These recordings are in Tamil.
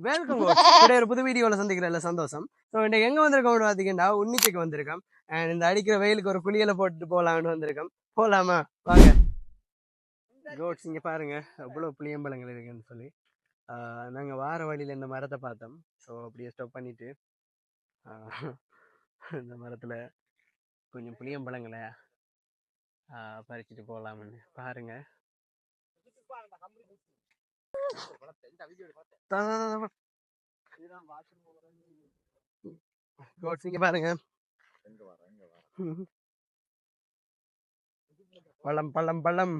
வெல்கம் இடைய ஒரு புது வீடியோவில் சந்திக்கிறதுல சந்தோஷம். ஸோ இன்றைக்கு எங்கே வந்திருக்கோம் பார்த்தீங்கன்னா உன்னிச்சைக்கு வந்திருக்கோம். அண்ட் இந்த அடிக்கிற வெயிலுக்கு ஒரு குளியலை போட்டுட்டு போகலாம்னு வந்திருக்கோம். போகலாமா வாங்க. ரோட்ஸ் இங்கே பாருங்க. அவ்வளோ புளியம்பழங்கள் இருக்குன்னு சொல்லி. நாங்கள் வார வழியில் இந்த மரத்தை பார்த்தோம். ஸோ அப்படியே ஸ்டாப் பண்ணிட்டு ஆஹ், இந்த மரத்தில் கொஞ்சம் புளியம்பழங்களை பறிச்சுட்டு போகலாம்னு பாருங்க. பாருங்க. பழம் பழம் பழம்.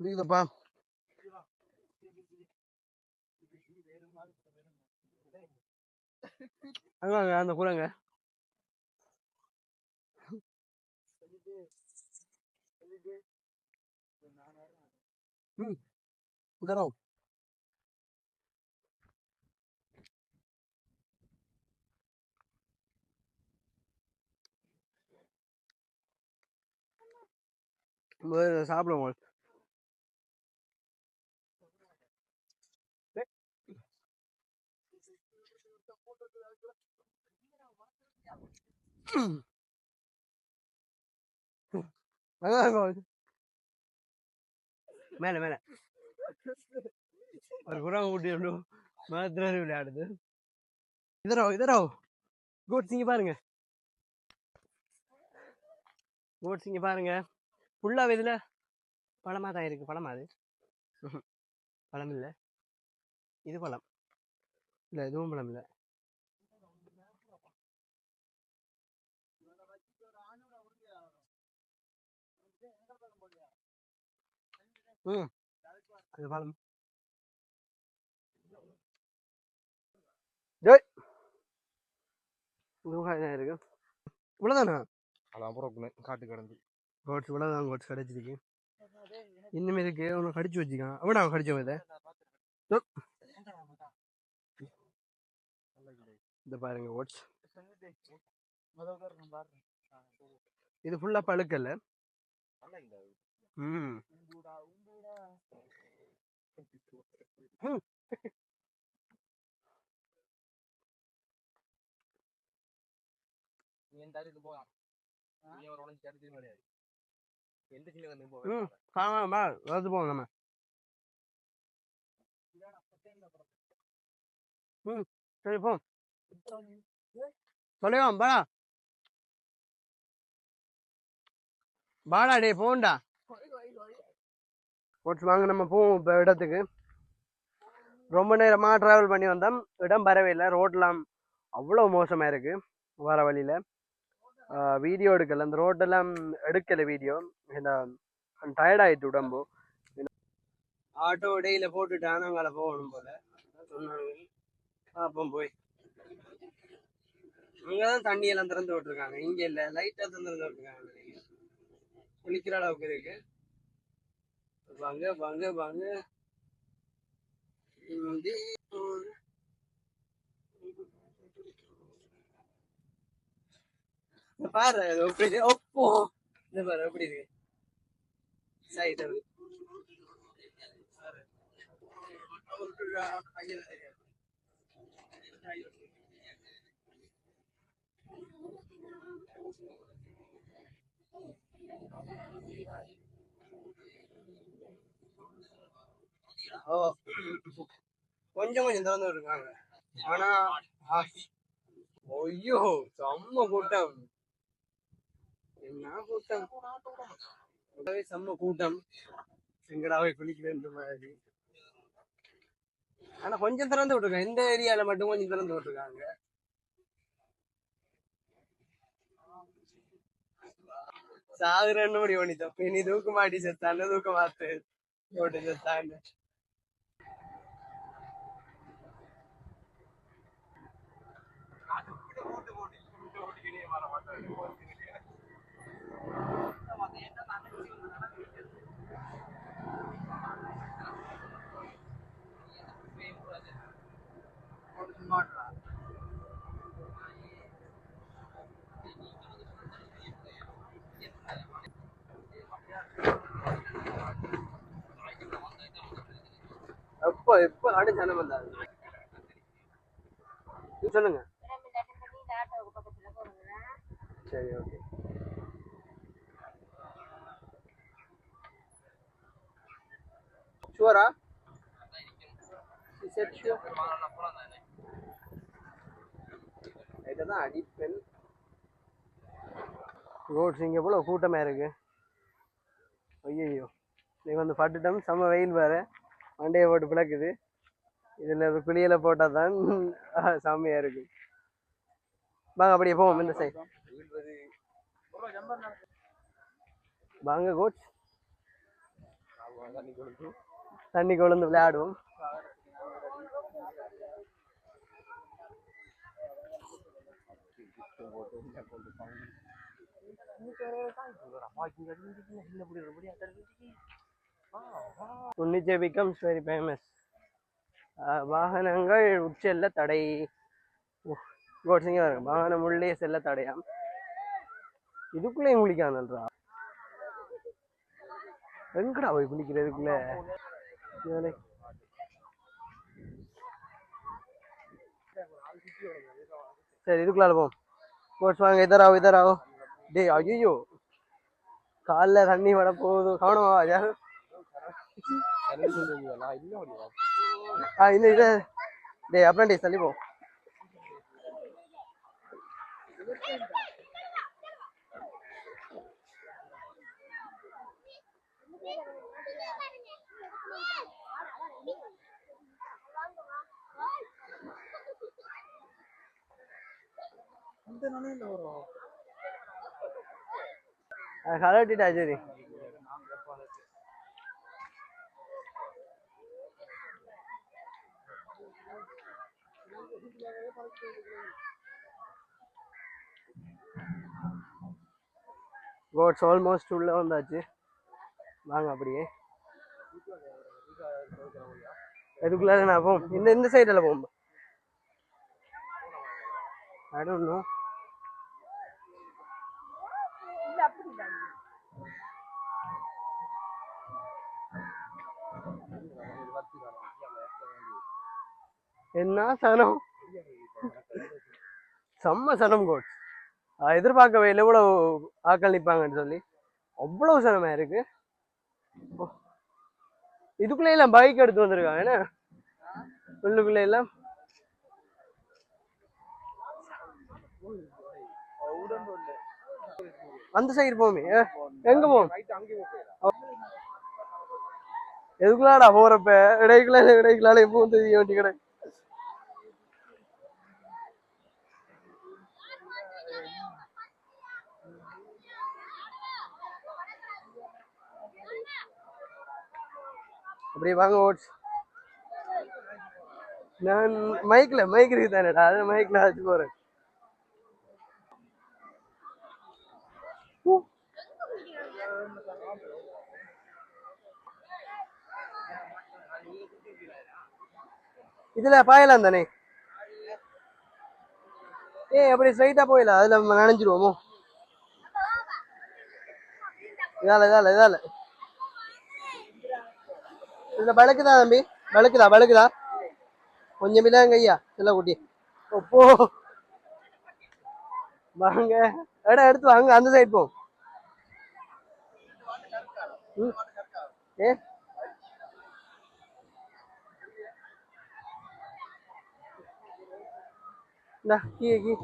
புரியுதப்பா? அங்க அந்த கூடங்க. ம். உதரம் சாப்பிடுவோம் அதான் அங்க வந்து. மேல மேல. ஒரு குரம் கூட்டி ஒன்று மாத்திரம் விளையாடுது. இதரோ இதரோ. கோட்ஸ் இங்க பாருங்க. கோட்ஸ் இங்க பாருங்க. ஃபுல்லாக இதில் பழமா தான் இருக்கு. பழமா அது. பழம் இல்லை. இது பழம். இல்லை இதுவும் பழம் இல்லை ம் அது பழம் டேய் இதுவும் தான் இருக்கு இவ்வளோதானா அது அப்புறம் காட்டு கிடந்து கோட்ஸ் இவ்வளோதான் கோட்ஸ் கிடைச்சிருக்கு இன்னும் இருக்கு அவனை கடிச்சு வச்சுக்கான் அவனா அவன் கடிச்சவன் இதை இந்த பாருங்க ஓட்ஸ் இது ஃபுல்லா பழுக்கல்ல ம் ம். ம் ஆமாம்மா வந்து போவோம் நம்ம. ம் சரி போ. சொல்லுவோம் பாடா டே போண்டா ஓட்ஸ் வாங்க நம்ம போவோம் இப்போ இடத்துக்கு. ரொம்ப நேரமாக ட்ராவல் பண்ணி வந்தோம். இடம் வரவே இல்லை ரோட்லாம் அவ்வளோ மோசமாக இருக்குது வர வழியில். வீடியோ எடுக்கலை. அந்த ரோட்டெல்லாம் எடுக்கலை வீடியோ இந்த டயர்ட் உடம்பு. ஆட்டோ இடையில போட்டுட்டான் அங்கே போகணும் போல். சொன்னாங்க. பார்ப்போம் போய். அங்கதான் தண்ணி எல்லாம் திறந்து விட்டுருக்காங்க. இங்க இல்ல. லைட்டா திறந்து விட்டுருக்காங்க. குளிக்கிற அளவுக்கு இருக்கு. வாங்க வாங்க வாங்க. இங்கே ஒரு- பாரு அது எப்படி இருக்கு. ஒப்போ இந்த பாரு எப்படி இருக்கு? சைடு ஓ. கொஞ்சம் கொஞ்சம் திறந்து இருக்காங்க ஆனா ஐயோ செம்ம கூட்டம். என்ன கூட்டம்? செம்ம கூட்டம். எங்கடாவே குளிக்கிறேன் மாதிரி. ஆனா கொஞ்சம் திறந்து விட்டுருக்காங்க. இந்த ஏரியால மட்டும் கொஞ்சம் திறந்து விட்டுருக்காங்க. சாகுறன்னு முடி பண்ணிட்டோம். இனி தூக்க மாட்டி செத்தான்னு தூக்க மாத்து போட்டு செத்தான்னு எப்போ எப்போ ஆடு ஜனம் வந்தாரு? சொல்லுங்க. சரி ஓகே ஷுவரா தான் அடிப்பெண் ரோட்ஸ் இங்கே போல் கூட்டமாக இருக்கு? ஐயோ நீ வந்து பட்டுட்டோம் செம்ம வெயில் வேறு மண்டையை போட்டு பிளக்குது. இதில் குளியில் போட்டால் தான் செம்மையாக இருக்கு. வாங்க அப்படியே போவோம் இந்த சைடு வாங்க கோச் தண்ணி கொழுந்து. விளையாடுவோம். உன்னிச்சே பிகம்ஸ் வெரி ஃபேமஸ் வாகனங்கள் உட்செல்ல தடை. கோட்ஸிங்க வாகனம் உள்ளே செல்ல தடையாம். இதுக்குள்ளேயும் குளிக்கானல்றா எங்கடா போய் குளிக்கிறதுக்குள்ள இதுல- சரி இதுக்குள்ள போம் கோட்ஸ் வாங்க இதராவோ இதராவோ டேய் ஐயோ காலில் தண்ணி வர போகுது. கவனமா யார் ஆ இந்த அப்புறம் டே அப்ரண்டிஸ் தள்ளி போ. கலட்டிட்டா சரி கோட்ஸ் ஆல்மோஸ்ட் உள்ள வந்தாச்சு. வாங்க அப்படியே. எதுக்குள்ளே நான் போகும் இந்த இந்த சைடில் போம் ஐ டோன்ட் நோ என்ன சனம்? செம்ம சனம் கோட்ஸ் எதிர்பார்க்கவே இல்லை இவ்வளோ ஆக்கள் நிற்பாங்கன்னு சொல்லி. அவ்வளவு சனமா இருக்கு? ஓ. எல்லாம் பைக் எடுத்து வந்திருக்காங்க என்ன? உள்ளுக்குள்ளே எல்லாம்? அந்த சைடு போமே எங்க போம் எதுக்குள்ளாடா போறப்ப? இடைக்குள்ள இடைக்குள்ளால எப்பவும் தெரிய வேண்டி கடை அப்படி வாங்க ஓட்ஸ். நான் மைக்ல மைக் இருக்கு தானேடா அது மைக்ல வச்சு போறேன். இதுல பாயலாம் தானே? ஏய் அப்படி ஸ்ட்ரைட்டா போயிடலாம் அதுல நம்ம நனைஞ்சிருவோமோ? இதால இதால இதால. இதுல விளக்குதா தம்பி? விளக்குதா விளக்குதா கொஞ்சம் இதாங்க ஐயா சில குட்டி. ஒப்போ. வாங்க. எடா எடுத்து வாங்க அந்த சைடு போ. ஏ? இந்தா கீ கீ.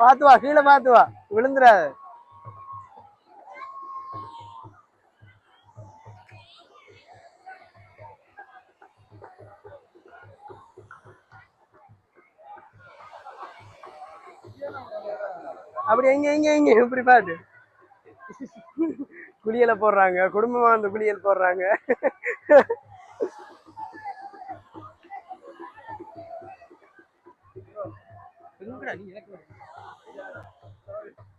பாத்து வா கீழே பாத்து வா விழுந்துடாத அப்படி எங்க எங்க எங்க? இப்படி பாட்டு குளியல போடுறாங்க குடும்பமா வந்து குளியல் போடுறாங்க.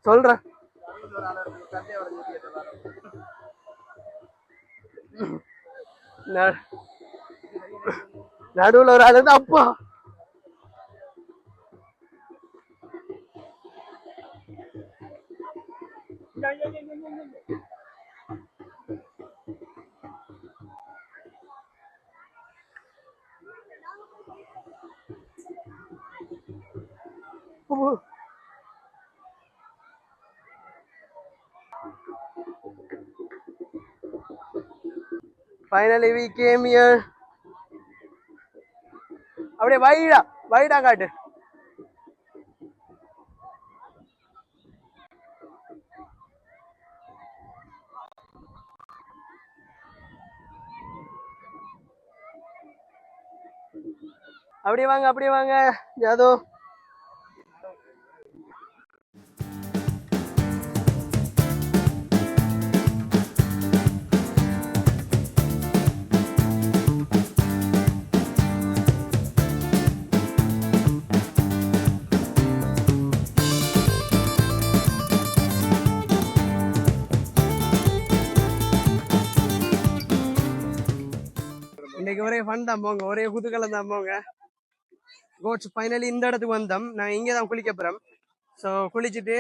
சொல்றேன் நடுவுல ஒரு ஆளு அப்பா. Oh, finally we came here அப்படியே வைடா வைடா காட்டு. அப்படியே வாங்க அப்படியே வாங்க. ஜாதோ இன்னைக்கு ஒரே ஃபன் தான் போங்க. ஒரே குதூகலம் தான் போங்க. கோட்ஸ் ஃபைனலி இந்த இடத்துக்கு வந்தோம். நான் இங்கே தான் குளிக்க போகிறோம் ஸோ குளிச்சுட்டு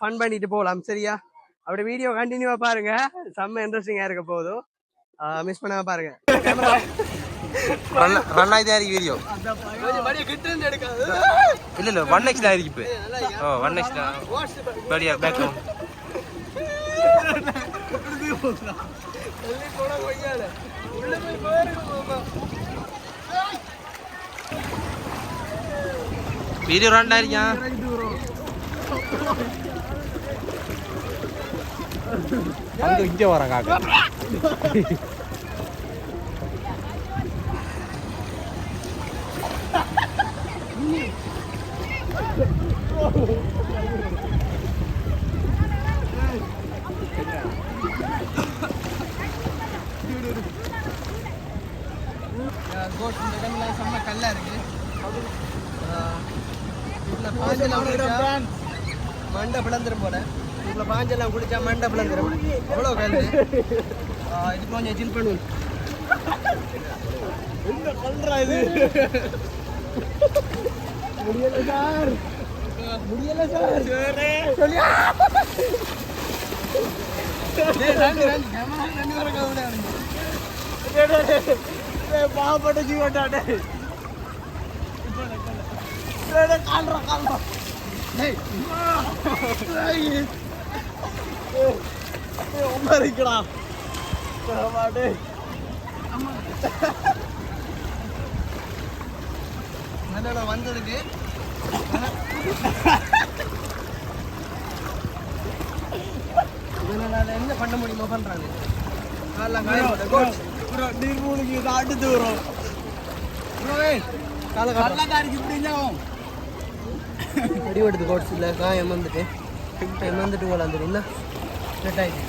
ஃபன் பண்ணிட்டு போகலாம் சரியா? அப்படி வீடியோ கண்டினியூவாக பாருங்க. செம்ம இன்ட்ரெஸ்டிங்காக இருக்க போதும் மிஸ் பண்ணாம பாருங்க. ரன் ஆகி தான் வீடியோ இல்ல இல்ல ஒன் இருக்கு இப்போ. ஓ ஒன் படியா பேக் ரன் ஆயிருக்கா அங்க இங்க வரான் காக்க கோட் இந்த இடம்ல செம்ம கல்லா இருக்கு இதில் பாஞ்செல்லாம் குடிச்சா போல இதில் பாஞ்செல்லாம் குடிச்சா மண்டை பிளந்துரும் அவ்வளோ கல்? இது கொஞ்சம் சில் பண்ணுவோம் என்ன பண்றா இது? முடியல சார். முடியல சார். சொல்லியா? பாவப்பட்ட ஜீவட்டாடே கால்றா கால்றா. ஒன்றா இருக்கடா மாட்டே நல்ல வந்ததுக்கு? இதனால என்ன பண்ண முடியுமோ பண்றாங்க. காலெல்லாம் காய போட்டு நீர் மூலிகை இது அடுத்து வரும். காலை அடி எடுத்து கோட்ஸ் இல்லை கா வந்துட்டு. காயம் வந்துட்டு போல வந்துட்டு என்ன செட் ஆயிடுச்சு.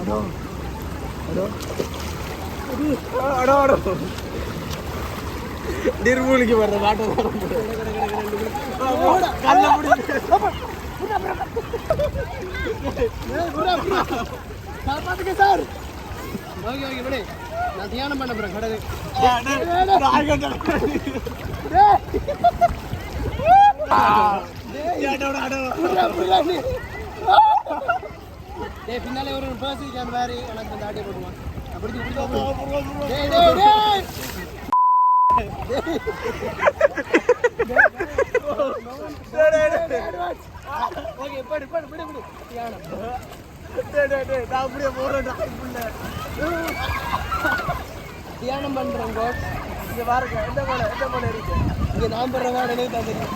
அடோ. அடோ. அடோ அடோ. நீர்மூலிக்கு வர்ற பாட்டு கல்ல காப்பாத்துக்க சார். ஓகே ஓகே விடு நான் தியானம் பண்ண போறேன் கடகு டேய் பின்னாலே ஒரு எனக்கு அந்த ஆட்டிய போடுவான் அப்படி டேய் டேய் டேய். ஓகே படு படு படு படு. தியானம். நான் அப்படியே போறேன் தியானம் பண்றேன் கோட் இங்க பாருங்க எந்த போல எந்த போல இருக்கு இங்க நான் பண்ற மாடலே தான் தெரியும்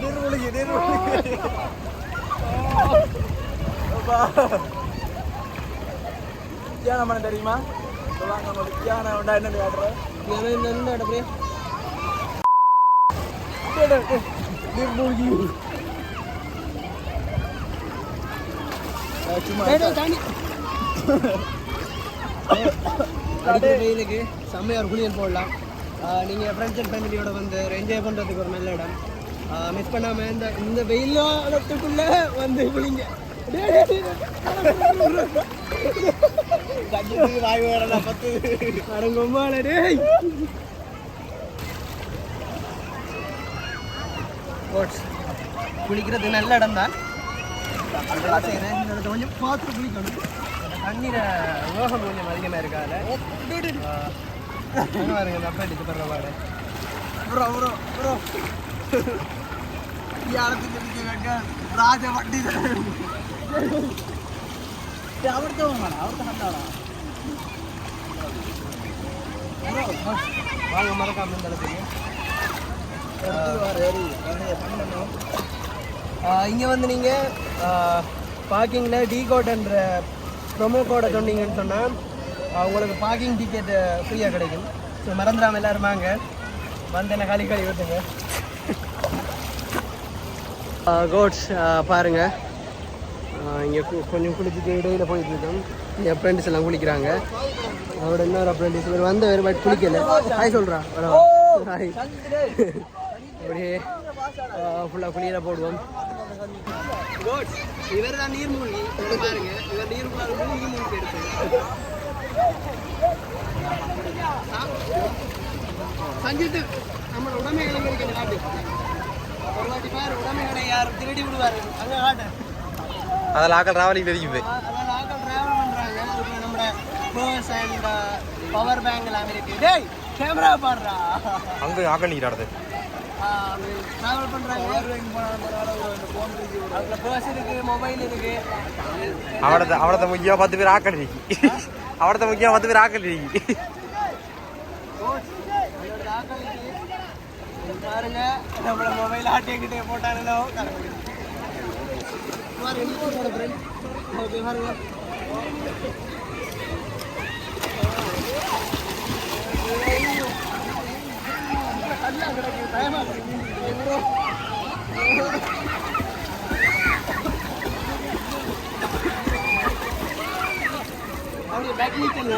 நிர்மூலிகை தியானம் பண்ண தெரியுமா வாங்க நம்ம தியானம் உண்டா என்ன காட்டுறோம் தியானம் இந்த இந்த அப்படியே சும்மா. அடிக்கிற வெயிலுக்கு செம்மையா ஒரு குளியல் போடலாம் ஆஹ் நீங்க ஃப்ரெண்ட்ஸ் அண்ட் ஃபேமிலியோட வந்து என்ஜாய் பண்றதுக்கு ஒரு நல்ல இடம் மிஸ் பண்ணாம இந்த இந்த வெயிலத்துக்குள்ள வந்து குளிங்க வாய் பத்து அடங்கொம்மால டேய் குளிக்கிறது நல்ல இடம் தான் கொஞ்சம் பார்த்து குளிக்கணும் தண்ணீரை உலோகம் கொஞ்சம் அதிகமாக இருக்காது பாருங்க இந்த அப்பா அடிச்சு பண்ற பாரு ப்ரோ ப்ரோ ப்ரோ ராஜ வண்டி அவர்த்த அவர்த்த கண்டாடா வாங்க மறக்காம இந்த இடத்துக்கு. பண்ணணும் இங்கே வந்து நீங்கள் பார்க்கிங்கில் டி கோட்ன்ற ப்ரொமோ கோடை சொன்னீங்கன்னு சொன்னால் உங்களுக்கு பார்க்கிங் டிக்கெட் ஃப்ரீயாக கிடைக்கும். ஸோ மறந்துடாம எல்லாரும் வாங்க. வந்து என்ன களி களி விட்டுங்க கோட்ஸ் பாருங்க. இங்கே கொஞ்சம் குளிச்சுட்டு இடையில போயிட்டு இருக்கோம் இங்கே அப்ரெண்டிஸ் எல்லாம் குளிக்கிறாங்க. அவரோட இன்னொரு அப்ரெண்டிஸ் இவர் வந்தவர் பட் குளிக்கல. ஹாய் சொல்கிறா ஹாய் அப்படியே ஃபுல்லாக குளியல போடுவோம். இவர் தான் நீர் மூழ்கி. இவர் பாருங்க இவர் நீர் மூழ்கி மூழ்கி எடுத்து. சஞ்சித்து நம்ம உடமைகளை இருக்கிற காட்டு. ஒரு வாட்டி பாரு உடமைகளை யார் திருடி விடுவாரு? அங்க காட்டு. அதில் ஆக்கள் ராவலிங் தெரியுது அதனால ஆட்கள் டிராவல் பண்றாங்க. இப்போ நம்ம பர்ஸ் அண்ட் பவர் பேங்க் எல்லாம் இருக்கு டேய் கேமரா பாடுறா. அங்கே ஆக்கள் நீராடுது ட்ராவல் பண்ணுறாங்க அதில் பர்ஸ் இருக்குது மொபைல் இருக்குது அவ்வளோ அவ்வளோ முக்கியமாக பத்து பேர் ஆக்கல் இருக்கு அவ்வளோ முக்கியமாக பத்து பேர் ஆக்கல் பாருங்க நம்மள மொபைல் ஆட்டிக்கிட்டே போட்டாங்களோ பாருங்க. அப்படியே பேக் நீச்சல்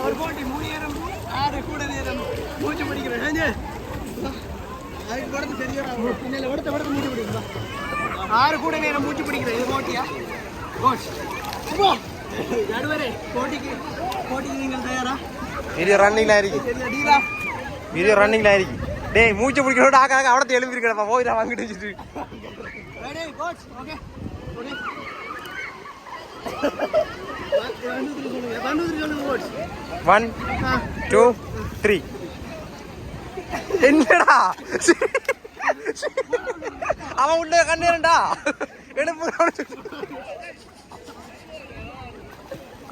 ஒரு கோட்டி மூணு நேரம் ஆறு கூட நேரம் மூச்சு பிடிக்கிறேன் அதுக்கு உடம்பு சரியா பின்னால உடத்த உடத்த மூச்சு பிடிக்கிறா ஆறு கூட நேரம் மூச்சு பிடிக்கிறேன். இது போட்டியா? വീഡിയോ റണ്ണിങ്ങിലായിരിക്കും വീഡിയോ റണ്ണിങ്ങിലായിരിക്കും ഡേ മൂച്ച പിടിക്കണോട്ട് ആ കാക്ക അവിടെ തെളിവ് ഇരിക്കണപ്പാ പോയില്ല വാങ്ങിട്ട് വെച്ചിട്ട്. വൺ ടു ത്രീ എന്നടാ. അവൻ ഉണ്ട് കണ്ണീരണ്ടാ എടുപ്പ്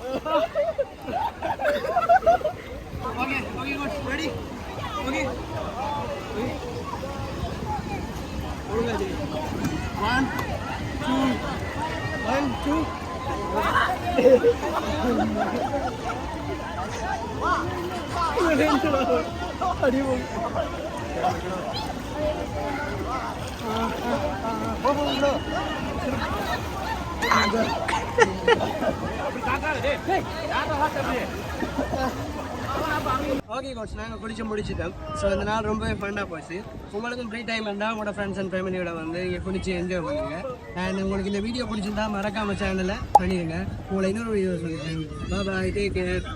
Okay, okay, good. Ready? Okay. Okay. One, two, one, two. 아니 뭐. 아, 아, 아, 아, 아, 아, 아, 아, 아, 아, okay coach நாங்கள் குளிச்சு முடிச்சிட்டோம். ஸோ இந்த நாள் ரொம்பவே ஃபண்டாக போச்சு. உங்களுக்கும் ஃப்ரீ டைம் இருந்தால் உங்களோட ஃப்ரெண்ட்ஸ் அண்ட் ஃபேமிலியோட வந்து இங்கே குளிச்சு என்ஜாய் பண்ணுங்க. அண்ட் உங்களுக்கு இந்த வீடியோ பிடிச்சிருந்தா மறக்காம சேனலை பண்ணிடுங்க. உங்களை இன்னொரு வீடியோ சொல்லிடுறேன் பாய் டேக் கேர்